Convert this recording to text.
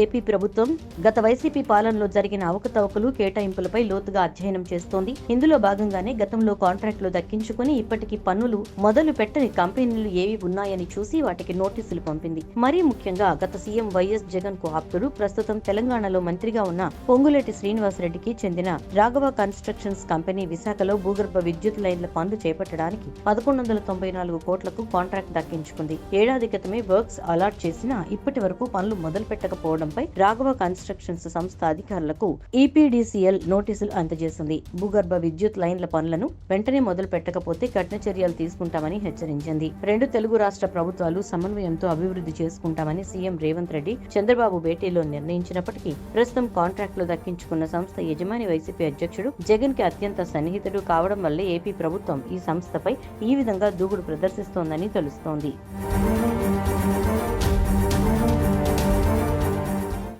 AP ప్రభుత్వం గత YCP పాలనలో జరిగిన అవకతవకలు కేటాయింపులపై లోతుగా అధ్యయనం చేస్తోంది. ఇందులో భాగంగానే గతంలో కాంట్రాక్టులు దక్కించుకుని ఇప్పటికీ పన్నులు మొదలు పెట్టని కంపెనీలు ఏవి ఉన్నాయని చూసి వాటికి నోటీసులు పంపింది. మరీ ముఖ్యంగా గత సీఎం వైఎస్ జగన్కు ఆప్తుడు ప్రస్తుతం తెలంగాణలో మంత్రిగా ఉన్న పొంగులేటి శ్రీనివాసరెడ్డికి చెందిన రాఘవ కన్స్ట్రక్షన్స్ కంపెనీ విశాఖలో భూగర్భ విద్యుత్ లైన్ల పనులు చేపట్టడానికి పదకొండు వందల తొంభై నాలుగు కోట్లకు కాంట్రాక్ట్ దక్కించుకుంది. ఏడాది క్రితమే వర్క్స్ అలాట్ చేసినా ఇప్పటి వరకు పనులు మొదలు పెట్టకపోవడంపై రాఘవ కన్స్ట్రక్షన్స్ సంస్థ అధికారులకు ఈపీడీసీఎల్ నోటీసులు అందజేసింది. భూగర్భ విద్యుత్ లైన్ల పనులను వెంటనే మొదలు పెట్టకపోతే కఠిన చర్యలు తీసుకుంటామని హెచ్చరించింది. రెండు తెలుగు రాష్ట్ర ప్రభుత్వాలు సమన్వయంతో అభివృద్ధి చేసుకుంటామని సీఎం రేవంత్ రెడ్డి చంద్రబాబు భేటీలో నిర్ణయించినప్పటికీ ప్రస్తుతం కాంట్రాక్టులు దక్కించుకున్న సంస్థ యజమాని వైసీపీ అధ్యక్షుడు జగన్కి అత్యంత సన్నిహితుడు కావడం వల్లే ఏపీ ప్రభుత్వం ఈ సంస్థపై ఈ విధంగా దూకుడు ప్రదర్శిస్తోందని తెలుస్తోంది.